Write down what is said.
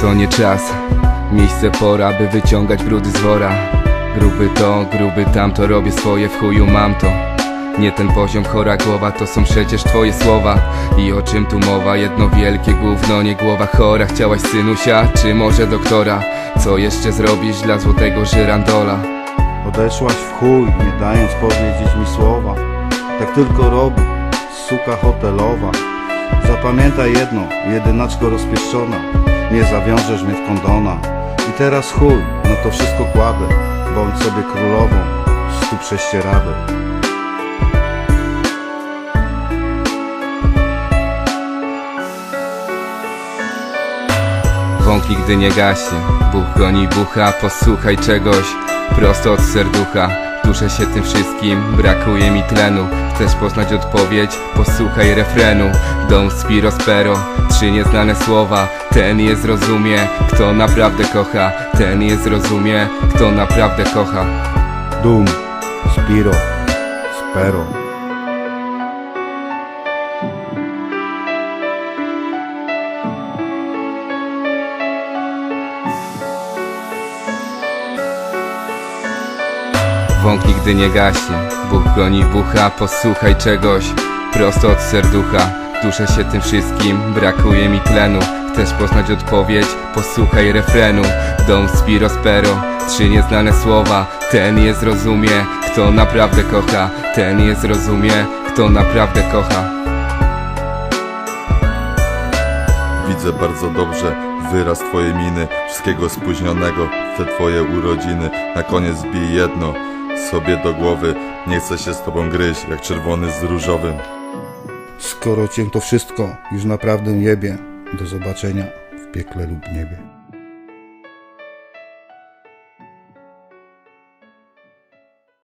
to nie czas Miejsce pora, by wyciągać brudy z wora. Gruby to, gruby tamto, robię swoje, w chuju mam to. Nie ten poziom, chora głowa, to są przecież twoje słowa. I o czym tu mowa? Jedno wielkie gówno, nie głowa chora. Chciałaś synusia, czy może doktora? Co jeszcze zrobisz dla złotego żyrandola? Odeszłaś w chuj, nie dając powiedzieć mi słowa. Tak tylko robi, suka hotelowa. Zapamiętaj jedno, jedynaczko rozpieszczona Nie zawiążesz mnie w kondona. I teraz chuj, no to wszystko kładę. Bądź sobie królową, stu prześcieradeł Wąki gdy nie gaśnie Buch goni bucha, posłuchaj czegoś Prosto od serducha Duszę się tym wszystkim, brakuje mi tlenu. Chcesz poznać odpowiedź? Posłuchaj refrenu. Dom spiro spero, trzy nieznane słowa. Ten je zrozumie, kto naprawdę kocha. Ten je zrozumie, kto naprawdę kocha. Dum, Spiro, Spero Wąk nigdy nie gaśnie. Bóg goni bucha, posłuchaj czegoś Prosto od serducha. Duszę się tym wszystkim, brakuje mi tlenu. Chcesz poznać odpowiedź? Posłuchaj refrenu. Dom spiro spero Trzy nieznane słowa. Ten je zrozumie Kto naprawdę kocha. Ten je zrozumie Kto naprawdę kocha. Widzę bardzo dobrze wyraz twojej miny Wszystkiego spóźnionego, te twoje urodziny. Na koniec bij jedno sobie do głowy. Nie chcę się z tobą gryźć, jak czerwony z różowym. Skoro cię to wszystko już naprawdę jebie Do zobaczenia w piekle lub niebie